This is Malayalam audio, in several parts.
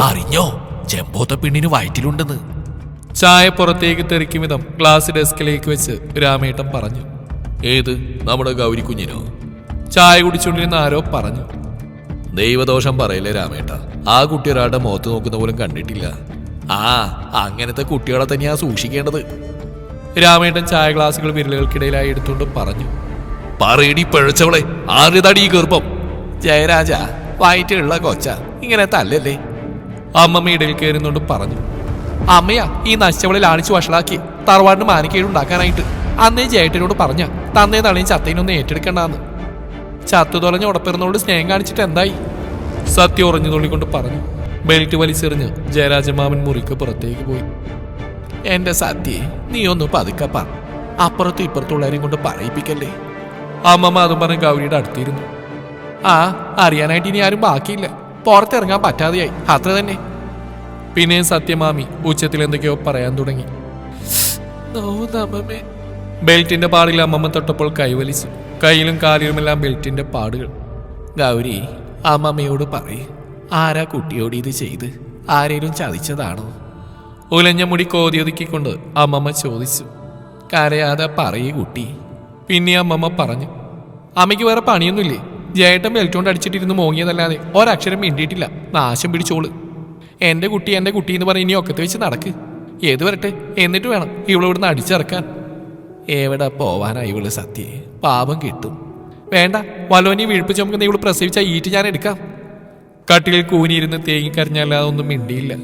അറിഞ്ഞോ? ചെമ്പോത്ത പെണ്ണിന് വയറ്റിലുണ്ടെന്ന്. ചായ പുറത്തേക്ക് തെറിക്കും വിധം ഗ്ലാസ് ഡെസ്കിലേക്ക് വെച്ച് രാമേട്ടൻ പറഞ്ഞു. ഏത്? നമ്മുടെ ഗൗരി കുഞ്ഞിനോ? ചായ കുടിച്ചുകൊണ്ടിരുന്ന ആരോ പറഞ്ഞു. ദൈവദോഷം പറയില്ലേ രാമേട്ട. ആ കുട്ടി ഒരാളുടെ മുഖത്ത് നോക്കുന്ന പോലും കണ്ടിട്ടില്ല. ആ അങ്ങനത്തെ കുട്ടികളെ തന്നെയാ സൂക്ഷിക്കേണ്ടത്. രാമേട്ടൻ ചായ ഗ്ലാസുകൾ വിരലുകൾക്കിടയിലായി എടുത്തുകൊണ്ട് പറഞ്ഞു. പറയടി പഴച്ചവളെ ആറിതടി ഈ ഗർഭം? ജയരാജ വയറ്റിലുള്ള കൊച്ച ഇങ്ങനെ തല്ലല്ലേ? അമ്മമ്മ ഇടയിൽ കയറുന്നുകൊണ്ട് പറഞ്ഞു. അമ്മയാ ഈ നശിച്ചവളിൽ ആണിച്ചു വഷളാക്കി തറവാടിന് മാനിക്കേട് ഉണ്ടാക്കാനായിട്ട്. അന്നേ ജേട്ടനോട് പറഞ്ഞ തന്നേ തളയും ചത്തേനൊന്നും ഏറ്റെടുക്കണ്ടെന്ന്. ചത്തു തുളഞ്ഞ ഉടപ്പിറന്നോട് സ്നേഹം കാണിച്ചിട്ട് എന്തായി? സത്യം ഉറഞ്ഞു തുള്ളിക്കൊണ്ട് പറഞ്ഞു. ബെൽറ്റ് വലിച്ചെറിഞ്ഞ് ജയരാജമാമൻ മുറിക്ക് പുറത്തേക്ക് പോയി. എന്റെ സത്യെ നീ ഒന്ന് പതുക്കപ്പ അപ്പുറത്തും ഇപ്പുറത്തുള്ളവരെയും കൊണ്ട് പറയിപ്പിക്കല്ലേ? അമ്മമ്മ അതും പറഞ്ഞ് ഗൗരിയുടെ അടുത്തിരുന്നു. ആ അറിയാനായിട്ട് ഇനി ആരും ബാക്കിയില്ല. പുറത്തിറങ്ങാൻ പറ്റാതെയായി. അത്ര തന്നെ. പിന്നെയും സത്യമാമി ഉച്ചത്തിൽ എന്തൊക്കെയോ പറയാൻ തുടങ്ങി. ബെൽറ്റിന്റെ പാടിൽ അമ്മമ്മ തൊട്ടപ്പോൾ കൈവലിച്ചു കയ്യിലും കാലിലുമെല്ലാം ബെൽറ്റിന്റെ പാടുകൾ. ഗൗരി അമ്മമ്മയോട് പറയ്. ആരാ കുട്ടിയോട് ഇത് ചെയ്ത്? ആരേലും ചതിച്ചതാണോ? ഉലഞ്ഞ മുടി കോതിയൊതുക്കിക്കൊണ്ട് അമ്മമ്മ ചോദിച്ചു. കരയാതെ പറയൂ കുട്ടി. പിന്നെ അമ്മമ്മ പറഞ്ഞു. അമ്മയ്ക്ക് വേറെ പണിയൊന്നുമില്ലേ? ജേട്ടൻ ബെൽറ്റ് കൊണ്ട് അടിച്ചിട്ടിരുന്ന് മോങ്ങിയതല്ലാതെ ഒരക്ഷരം മിണ്ടിയിട്ടില്ല. നാശം പിടിച്ചോൾ. എന്റെ കുട്ടി എന്റെ കുട്ടി എന്ന് പറഞ്ഞ് ഇനി ഒക്കത്ത് വെച്ച് നടക്ക്. ഏത് വരട്ടെ? എന്നിട്ട് വേണം ഇവളിവിടുന്ന് അടിച്ചിറക്കാൻ. എവിടെ പോവാനാ ഇവൾ സത്യ? പാപം കിട്ടും. വേണ്ട വലോനി വീഴ്പ്പ് ചുമക്കുന്ന ഇവൾ പ്രസവിച്ച ഈറ്റ് ഞാൻ എടുക്കാം. കട്ടിലിൽ കൂനിയിരുന്ന് തേങ്ങിക്കരഞ്ഞല്ലാതെ ഒന്നും മിണ്ടിയില്ല.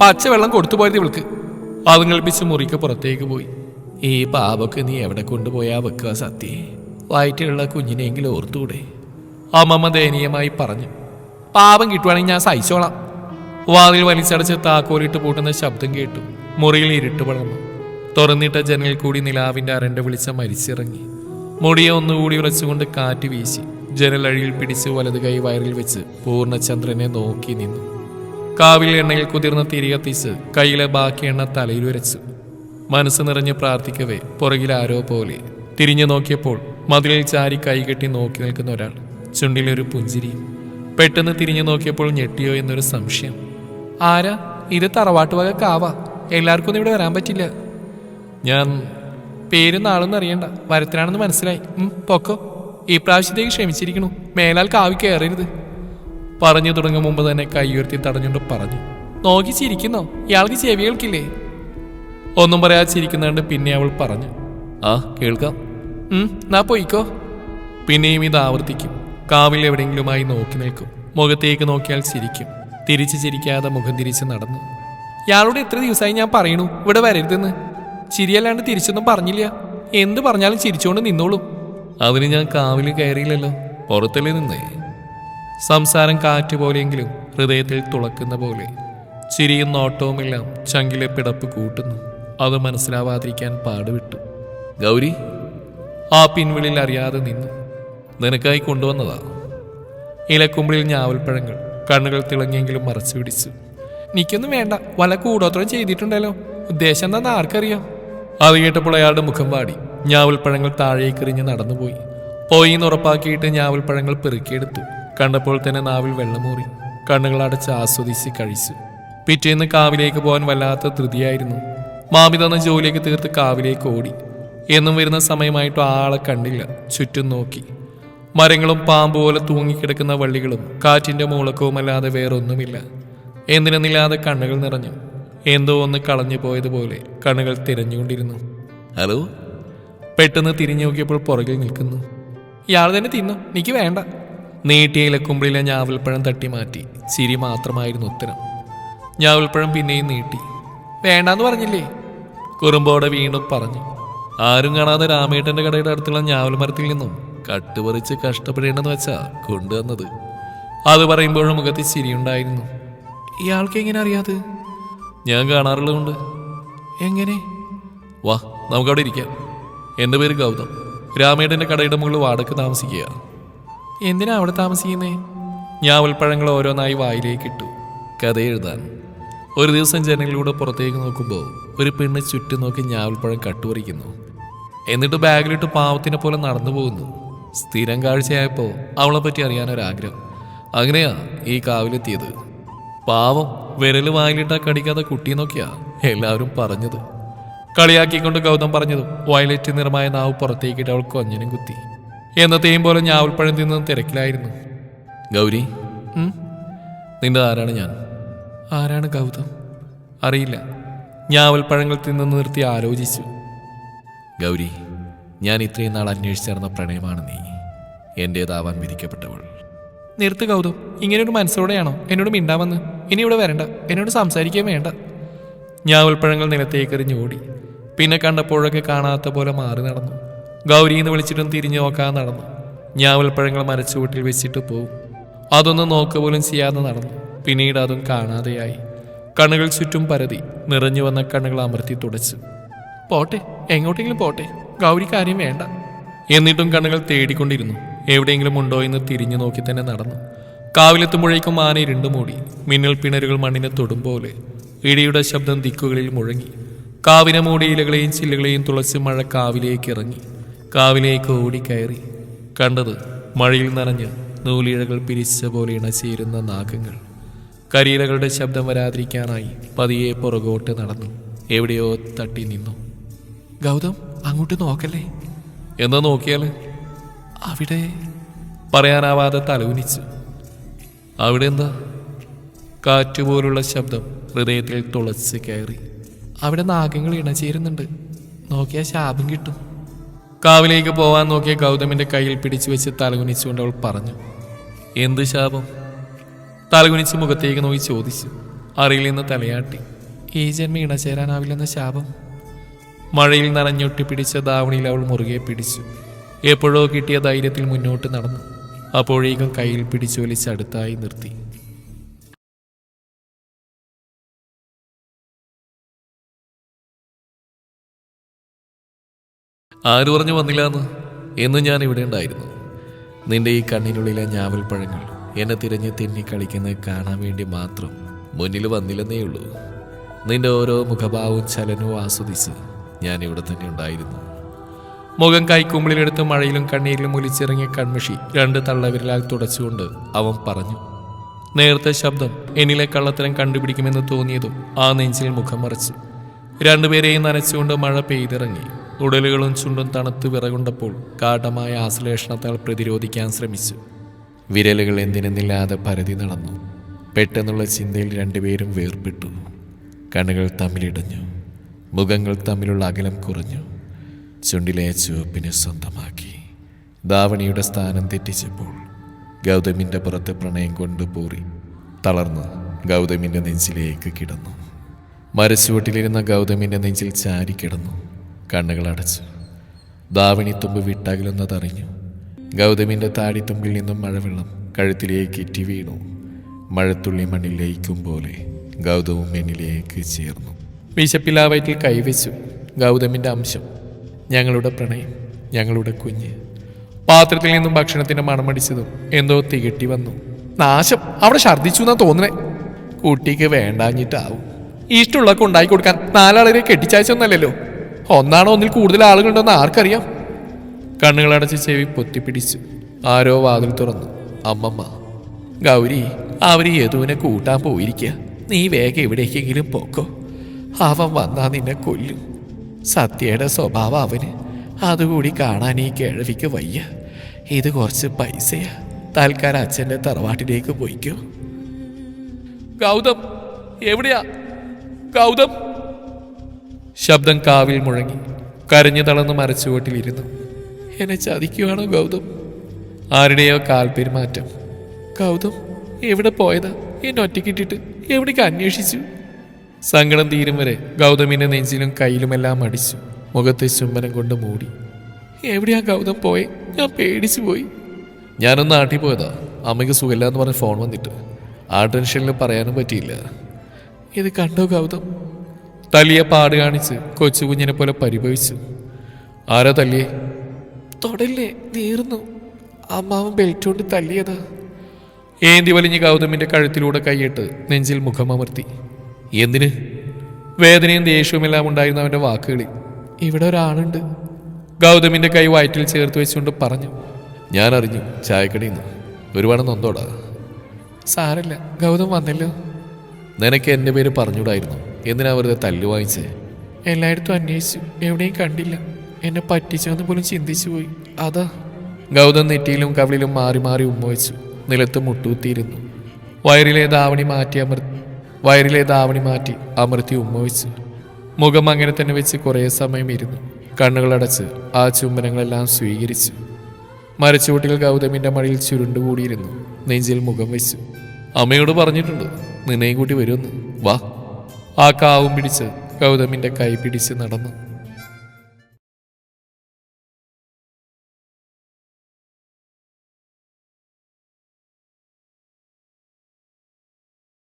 പച്ചവെള്ളം കൊടുത്തു പോയത് ഇവൾക്ക്. അതും കളിപ്പിച്ച് മുറിക്ക് പുറത്തേക്ക് പോയി. ഈ പാപക്ക് നീ എവിടെ കൊണ്ടുപോയാ വെക്കുക സത്യ? വയറ്റിലുള്ള കുഞ്ഞിനെങ്കിലും ഓർത്തുകൂടെ? അമ്മമ്മ ദയനീയമായി പറഞ്ഞു. പാപം കിട്ടുവാണെങ്കിൽ ഞാൻ സഹിച്ചോളാം. വാതിൽ വലിച്ചടച്ച് താക്കോലിട്ട് പൂട്ടുന്ന ശബ്ദം കേട്ടു. മുറിയിൽ ഇരുട്ട് വളർന്നു തുറന്നിട്ട ജനൽ കൂടി നിലാവിന്റെ അരണ്ട വിളിച്ച മരിച്ചിറങ്ങി മുടിയെ ഒന്നുകൂടി ഉറച്ചുകൊണ്ട് കാറ്റ് വീശി. ജനലഴിയിൽ പിടിച്ച് വലത് കൈ വയറിൽ വെച്ച് പൂർണചന്ദ്രനെ നോക്കി നിന്നു. കാവിൽ എണ്ണയിൽ കുതിർന്ന തിരി കത്തിച്ച് കയ്യിലെ ബാക്കി എണ്ണ തലയിൽ ഉരച്ചു. മനസ്സ് നിറഞ്ഞ് പ്രാർത്ഥിക്കവേ പുറകിൽ ആരോ പോലെ. തിരിഞ്ഞു നോക്കിയപ്പോൾ മതിലിൽ ചാരി കൈകെട്ടി നോക്കി നിൽക്കുന്ന ഒരാൾ. ചുണ്ടിലൊരു പുഞ്ചിരി. പെട്ടെന്ന് തിരിഞ്ഞു നോക്കിയപ്പോൾ ഞെട്ടിയോ എന്നൊരു സംശയം. ആരാ? ഇത് തറവാട്ട് കാവാ എല്ലാവർക്കും ഇവിടെ വരാൻ പറ്റില്ല. ഞാൻ പേരും നാളൊന്നും അറിയണ്ട. വരത്തിനാണെന്ന് മനസ്സിലായി. പൊക്കോ. ഈ പ്രാവശ്യത്തേക്ക് ക്ഷമിച്ചിരിക്കണു. മേലാൽ കാവി കയറരുത് പറഞ്ഞു തുടങ്ങും മുമ്പ് തന്നെ കൈ ഉയർത്തി തടഞ്ഞുകൊണ്ട് പറഞ്ഞു. നോക്കി ചിരിക്കുന്നോ? ഇയാൾക്ക് ചെവി കേൾക്കില്ലേ? ഒന്നും പറയാതെ ചിരിക്കുന്നുണ്ട് പിന്നെ അവൾ പറഞ്ഞു. ആ കേൾക്കാം. നാ പോയിക്കോ. പിന്നെയും ഇത് ആവർത്തിക്കും. കാവിൽ എവിടെയെങ്കിലുമായി നോക്കി നിൽക്കും. മുഖത്തേക്ക് നോക്കിയാൽ ചിരിക്കും. തിരിച്ച് ചിരിക്കാതെ മുഖം തിരിച്ച് നടന്നു. ഇയാളോട് എത്ര ദിവസമായി ഞാൻ പറയണു. ഇവിടെ വരരുതെന്ന്. ചിരിയല്ലാണ്ട് തിരിച്ചൊന്നും പറഞ്ഞില്ല. എന്ത് പറഞ്ഞാലും ചിരിച്ചുകൊണ്ട് നിന്നോളും. അതിന് ഞാൻ കാവിൽ കയറിയില്ലല്ലോ. പുറത്തല്ലേ നിന്നേ? സംസാരം കാറ്റ് പോലെയെങ്കിലും ഹൃദയത്തിൽ തുളക്കുന്ന പോലെ. ചിരിയും നോട്ടവുമെല്ലാം ചങ്കിലെ പിടപ്പ് കൂട്ടുന്നു. അത് മനസ്സിലാവാതിരിക്കാൻ പാടുവിട്ടു ഗൗരി. ആ പിൻവിളിൽ അറിയാതെ നിന്നു. നിനക്കായി കൊണ്ടുവന്നതാ. ഇലക്കുമ്പിളിൽ ഞാവൽപ്പഴങ്ങൾ. കണ്ണുകൾ തിളങ്ങിയെങ്കിലും മറച്ചു പിടിച്ചു. എനിക്കൊന്നും വേണ്ട. വല കൂടോത്രം ചെയ്തിട്ടുണ്ടല്ലോ. ഉദ്ദേശം എന്താന്ന് ആർക്കറിയാം? അത് കേട്ടപ്പോൾ അയാളുടെ മുഖം വാടി. ഞാവൽപ്പഴങ്ങൾ താഴേക്കെറിഞ്ഞ് നടന്നുപോയി. പോയി എന്ന് ഉറപ്പാക്കിയിട്ട് ഞാവൽപ്പഴങ്ങൾ പെറുക്കിയെടുത്തു. കണ്ടപ്പോൾ തന്നെ നാവിൽ വെള്ളമൂറി. കണ്ണുകൾ അടച്ച് ആസ്വദിച്ച് കഴിച്ചു. പിറ്റേന്ന് കാവിലേക്ക് പോകാൻ വല്ലാത്ത ധൃതിയായിരുന്നു. മാമി തന്ന ജോലിയൊക്കെ തീർത്ത് കാവിലേക്ക് ഓടി. എന്നും വരുന്ന സമയമായിട്ടും ആളെ കണ്ടില്ല. ചുറ്റും നോക്കി. മരങ്ങളും പാമ്പ് പോലെ തൂങ്ങിക്കിടക്കുന്ന വള്ളികളും കാറ്റിന്റെ മൂളക്കവുമല്ലാതെ വേറൊന്നുമില്ല. എന്തിനെന്നില്ലാതെ കണ്ണുകൾ നിറഞ്ഞു. എന്തോ ഒന്ന് കളഞ്ഞു പോയതുപോലെ കണ്ണുകൾ തിരഞ്ഞുകൊണ്ടിരുന്നു. ഹലോ? പെട്ടെന്ന് തിരിഞ്ഞു നോക്കിയപ്പോൾ പുറകിൽ നിൽക്കുന്നു. ഇയാൾ തന്നെ തിന്നു. എനിക്ക് വേണ്ട. നീട്ടിയ ഇലക്കുമ്പിളിലെ ഞാവൽപ്പഴം തട്ടി മാറ്റി ചിരി മാത്രമായിരുന്നു ഉത്തരം. ഞാവൽപ്പഴം പിന്നെയും നീട്ടി. വേണ്ടാന്ന് പറഞ്ഞില്ലേ? കുറുമ്പോടെ വീണ്ടും പറഞ്ഞു. ആരും കാണാതെ രാമേട്ടന്റെ കടയുടെ അടുത്തുള്ള ഞാവൽ മരത്തിൽ നിന്നും കട്ടുപറിച്ച് കഷ്ടപ്പെടേണ്ടെന്ന് വെച്ചാ കൊണ്ടുവന്നത്. അത് പറയുമ്പോഴും മുഖത്ത് ചിരിയുണ്ടായിരുന്നു. ഇയാൾക്ക് എങ്ങനെ അറിയാത്? ഞാൻ കാണാറുള്ളതുകൊണ്ട്. എങ്ങനെ? വാ നമുക്കവിടെ ഇരിക്കാം. എന്റെ പേര് ഗൗതം. രാമേട്ടന്റെ കടയുടെ മുകളിൽ വാടക്ക് താമസിക്കുക. എന്തിനാ അവിടെ താമസിക്കുന്നേ? ഞാൻ ഉൾപ്പഴങ്ങൾ ഓരോന്നായി വായിലേക്ക് ഇട്ടു. കഥ എഴുതാൻ. ഒരു ദിവസം ജനലിലൂടെ പുറത്തേക്ക് നോക്കുമ്പോൾ ഒരു പെണ്ണ് ചുറ്റും നോക്കി ഞാവൽപ്പഴം കട്ടുപറിക്കുന്നു. എന്നിട്ട് ബാഗിലിട്ട് പാവത്തിനെ പോലെ നടന്നു പോകുന്നു. സ്ഥിരം കാഴ്ചയായപ്പോൾ അവളെ പറ്റി അറിയാനൊരാഗ്രഹം. അങ്ങനെയാ ഈ കാവിലെത്തിയത്. പാവം വിരൽ വായിലിട്ടാ കടിക്കാതെ കുട്ടിയെന്നൊക്കെയാ എല്ലാവരും പറഞ്ഞത്. കളിയാക്കിക്കൊണ്ട് ഗൗതം പറഞ്ഞതും വയലറ്റ് നിറമായ നാവ് പുറത്തേക്കിട്ട് അവൾ കൊഞ്ഞനും കുത്തി. എന്നത്തെയും പോലെ ഞാവൽപ്പഴം തിന്നത് തിരക്കിലായിരുന്നു. ഗൗരി? നിന്റെ ആരാണ് ഞാൻ? ആരാണ് ഗൗതം? അറിയില്ല. ഞാവൽപ്പഴങ്ങൾ തിന്നു നിർത്തി ആലോചിച്ചു. ഗൗരി? ഞാൻ ഇത്രയും നാൾ അന്വേഷിച്ചിരുന്ന പ്രണയമാണ് നീ. എന്റേതാവാൻ വിധിക്കപ്പെട്ടവൾ. നിർത്തു കൗതും ഇങ്ങനെ ഒരു മനസ്സോടെയാണോ എന്നോട് മിണ്ടാമെന്ന്? ഇനി ഇവിടെ വരണ്ട എന്നോട് സംസാരിക്കുകയും വേണ്ട. ഞാൻ ഉൾപ്പഴങ്ങൾ നിലത്തേക്കെറിഞ്ഞ് ഓടി. പിന്നെ കണ്ടപ്പോഴൊക്കെ കാണാത്ത പോലെ മാറി നടന്നു. ഗൗരി എന്ന് വിളിച്ചിട്ടും തിരിഞ്ഞു നോക്കാതെ നടന്നു. ഞാൻ ഉൾപ്പഴങ്ങൾ മരച്ചുവട്ടിൽ വെച്ചിട്ട് പോകും അതൊന്നും നോക്ക പോലും ചെയ്യാതെ നടന്നു. പിന്നീട് അതും കാണാതെയായി. കണ്ണുകൾ ചുറ്റും പരതി നിറഞ്ഞു വന്ന കണ്ണുകൾ അമർത്തി തുടച്ചു. പോട്ടെ എങ്ങോട്ടെങ്കിലും പോട്ടെ. ഗൗരി കാര്യം വേണ്ട. എന്നിട്ടും കണ്ണുകൾ തേടിക്കൊണ്ടിരുന്നു. എവിടെയെങ്കിലും ഉണ്ടോ എന്ന് തിരിഞ്ഞു നോക്കി തന്നെ നടന്നു. കാവിലെത്തുമ്പോഴേക്കും ആന ഇരുണ്ടു മൂടി. മിന്നൽ പിണരുകൾ മണ്ണിനെ തൊടും പോലെ ഇടിയുടെ ശബ്ദം ദിക്കുകളിൽ മുഴങ്ങി. കാവിനെ മൂടി ഇലകളെയും ചില്ലുകളെയും തുളച്ച് മഴ കാവിലേക്ക് ഇറങ്ങി. കാവിലേക്ക് ഓടിക്കയറി കണ്ടത് മഴയിൽ നനഞ്ഞ് നൂലിഴകൾ പിരിച്ച പോലെ ഇണചേരുന്ന നാഗങ്ങൾ. കരിയിലകളുടെ ശബ്ദം വരാതിരിക്കാനായി പതിയെ പുറകോട്ട് നടന്നു. എവിടെയോ തട്ടി നിന്നു. ഗൗതം? അങ്ങോട്ട് നോക്കല്ലേ? എന്ന് നോക്കിയാൽ? അവിടെ പറയാനാവാതെ തലകുനിച്ചു. അവിടെ എന്താ? കാറ്റുപോലുള്ള ശബ്ദം ഹൃദയത്തിൽ തുളച്ച് കയറി. അവിടെ നാഗങ്ങൾ ഇണചേരുന്നുണ്ട് നോക്കിയാൽ ശാപം കിട്ടും. കാവിലേക്ക് പോവാൻ നോക്കിയ ഗൗതമിന്റെ കയ്യിൽ പിടിച്ചു വെച്ച് തലകുനിച്ചുകൊണ്ട് അവൾ പറഞ്ഞു എന്ത് ശാപം? തലകുനിച്ച് മുഖത്തേക്ക് നോക്കി ചോദിച്ചു. അറിയില്ലെന്ന് തലയാട്ടി. ഈ ജന്മ ഇണചേരാനാവില്ലെന്ന ശാപം? മഴയിൽ നനഞ്ഞൊട്ടി പിടിച്ച ദാവണിയിൽ അവൾ മുറുകെ പിടിച്ചു. എപ്പോഴോ കിട്ടിയ ധൈര്യത്തിൽ മുന്നോട്ട് നടന്നു. അപ്പോഴേക്കും കയ്യിൽ പിടിച്ചു അടുത്തായി നിർത്തി. ആര് പറഞ്ഞു വന്നില്ലാന്ന്? എന്ന് ഞാൻ ഇവിടെ ഉണ്ടായിരുന്നു. നിന്റെ ഈ കണ്ണിനുള്ളിലെ ഞാവൽപ്പഴങ്ങൾ എന്നെ തിരഞ്ഞ് തിന്നി കളിക്കുന്നത് കാണാൻ വേണ്ടി മാത്രം മുന്നിൽ വന്നില്ലെന്നേ ഉള്ളൂ നിന്റെ ഓരോ മുഖഭാവവും ചലനവും ആസ്വദിച്ച് ഞാൻ ഇവിടെ തന്നെ ഉണ്ടായിരുന്നു. മുഖം കൈക്കുമ്പിളിലെടുത്ത് മഴയിലും കണ്ണീരിലും ഒലിച്ചിറങ്ങിയ കൺമിഷി രണ്ട് തള്ളവിരലാൽ തുടച്ചുകൊണ്ട് അവൻ പറഞ്ഞു നേരത്തെ ശബ്ദം എന്നിലെ കള്ളത്തരം കണ്ടുപിടിക്കുമെന്ന് തോന്നിയതും ആ നെഞ്ചിൽ മുഖം മറച്ചു. രണ്ടുപേരെയും നനച്ചുകൊണ്ട് മഴ പെയ്തിറങ്ങി. ഉടലുകളും ചുണ്ടും തണുത്ത് വിറകൊണ്ടപ്പോൾ കാഠമായ ആശ്ലേഷണത്താൽ പ്രതിരോധിക്കാൻ ശ്രമിച്ചു. വിരലുകൾ എന്തിനെന്നില്ലാതെ പരതി നടന്നു. പെട്ടെന്നുള്ള ചിന്തയിൽ രണ്ടുപേരും വേർപെട്ടു. കണ്ണുകൾ തമ്മിലിടഞ്ഞു. മുഖങ്ങൾ തമ്മിലുള്ള അകലം കുറഞ്ഞു. ചുണ്ടിലെ ചുവപ്പിനെ സ്വന്തമാക്കി. ദാവണിയുടെ സ്ഥാനം തെറ്റിച്ചപ്പോൾ ഗൗതമിന്റെ പുറത്ത് പ്രണയം കൊണ്ട് പൂറി തളർന്ന് ഗൗതമിന്റെ നെഞ്ചിലേക്ക് കിടന്നു. മരച്ചുവട്ടിലിരുന്ന ഗൗതമിന്റെ നെഞ്ചിൽ ചാരി കിടന്നു. കണ്ണുകൾ അടച്ചു. ദാവണി തുമ്പ് വിട്ടകലുന്നതറിഞ്ഞു. ഗൗതമിന്റെ താടിത്തുമ്പിൽ നിന്നും മഴവെള്ളം കഴുത്തിലേക്ക് ഇറ്റി വീണു. മഴത്തുള്ളി മണ്ണിൽ ലയിക്കും പോലെ ഗൗതവും എന്നിലേക്ക് ചേർന്നു. വിശപ്പില്ലാ വയറ്റിൽ കൈവച്ചു ഗൗതമിന്റെ അംശം. ഞങ്ങളുടെ പ്രണയം ഞങ്ങളുടെ കുഞ്ഞ്. പാത്രത്തിൽ നിന്നും ഭക്ഷണത്തിന്റെ മണമടിച്ചതും എന്തോ തികട്ടി വന്നു. നാശം. അവിടെ ഛർദ്ദിച്ചു എന്നാ തോന്നണേ. കുട്ടിക്ക് വേണ്ടാഞ്ഞിട്ടാവും. ഇഷ്ടമുള്ളൊക്കെ ഉണ്ടാക്കി കൊടുക്കാൻ നാലാളരെ കെട്ടിച്ചയച്ചൊന്നല്ലല്ലോ ഒന്നാണോ ഒന്നിൽ കൂടുതൽ ആളുകളുണ്ടെന്ന് ആർക്കറിയാം? കണ്ണുകളടച്ച് ചെവി പൊത്തിപ്പിടിച്ചു ആരോ വാതിൽ തുറന്നു. അമ്മമ്മ ഗൗരി അവർ യദുവിനെ കൂട്ടാൻ പോയിരിക്കുക നീ വേഗം എവിടേക്കെങ്കിലും പോക്കോ. അവൻ വന്നാ നിന്നെ കൊല്ലും. സത്യയുടെ സ്വഭാവം അവന്. അതുകൂടി കാണാൻ ഈ കിഴവിക്ക് വയ്യ. ഇത് കുറച്ച് പൈസയാ. തൽക്കാലം അച്ഛന്റെ തറവാട്ടിലേക്ക് പോയിക്കോ. ഗൗതം എവിടെയാ? ഗൗതം? ശബ്ദം കാവിൽ മുഴങ്ങി. കരഞ്ഞു തളർന്ന് മരച്ചുവട്ടിലിരുന്നു. എന്നെ ചതിക്കുവാണോ ഗൗതം? ആരുടെയോ കാൽപെരുമാറ്റം ഗൗതം എവിടെ പോയതാ? എന്നെ ഒറ്റക്കിട്ടിട്ട് എവിടേക്ക് അന്വേഷിച്ചു? സങ്കടം തീരും വരെ ഗൗതമിന്റെ നെഞ്ചിലും കയ്യിലുമെല്ലാം അടിച്ചു. മുഖത്തെ ചുംബനം കൊണ്ട് മൂടി. എവിടെയാ ഗൗതം പോയെ? ഞാൻ പേടിച്ചു പോയി. ഞാനൊന്ന് നാട്ടിൽ പോയതാ. അമ്മയ്ക്ക് സുഖമില്ല എന്ന് പറഞ്ഞ് ഫോൺ വന്നിട്ട്. ആ ടെൻഷനിൽ പറയാനും പറ്റിയില്ല. ഇത് കണ്ടോ ഗൗതം? തലിയ പാട് കാണിച്ച് കൊച്ചു കുഞ്ഞിനെ പോലെ പരിഭവിച്ചു. ആരാ തല്ലിയേ? തൊടല്ലേ നീർന്നു അമ്മാവൻ ബെൽറ്റ് കൊണ്ട് തല്ലിയതാ. ഏന്തി വലിഞ്ഞ് ഗൗതമിന്റെ കഴുത്തിലൂടെ കൈയിട്ട് നെഞ്ചിൽ മുഖമമർത്തി എന്തിന്? വേദനയും ദേഷ്യവുമെല്ലാം ഉണ്ടായിരുന്ന അവന്റെ വാക്കുകളിൽ. ഇവിടെ ഒരാളുണ്ട്. ഗൗതമിന്റെ കൈ വയറ്റിൽ ചേർത്ത് വെച്ചുകൊണ്ട് പറഞ്ഞു ഞാൻ അറിഞ്ഞു ചായക്കടയിൽ നിന്ന് ഒരുപാട് നൊന്തോടാ. സാരല്ല ഗൗതം വന്നല്ലോ. നിനക്ക് എന്റെ പേര് പറഞ്ഞൂടായിരുന്നു എന്തിനാ വെറുതെ തല്ലു വാങ്ങിച്ചേ? എല്ലായിടത്തും അന്വേഷിച്ചു. എവിടെയും കണ്ടില്ല. എന്നെ പറ്റിച്ചെന്ന് പോലും ചിന്തിച്ചു പോയി. അതാ. ഗൗതം നെറ്റിയിലും കവിളിലും മാറി മാറി ഉമ്മ വെച്ചു. നിലത്ത് മുട്ടുകുത്തിയിരുന്നു. വയറിലെ ധാവണി മാറ്റി വയറിലെ ദാവണി മാറ്റി അമൃത്തി ഉമ്മ വെച്ചു. മുഖം അങ്ങനെ തന്നെ വെച്ച് കുറേ സമയം ഇരുന്നു. കണ്ണുകളടച്ച് ആ ചുംബനങ്ങളെല്ലാം സ്വീകരിച്ചു. മരച്ചുവട്ടിൽ ഗൗതമിന്റെ മടിയിൽ ചുരുണ്ടുകൂടിയിരുന്നു നെഞ്ചിൽ മുഖം വെച്ചു. അമ്മയോട് പറഞ്ഞിട്ടുണ്ട് നിന്നെയും കൂട്ടി വരുമെന്ന്. വാ. ആ കാവും പിടിച്ച് ഗൗതമിന്റെ കൈ പിടിച്ച് നടന്നു.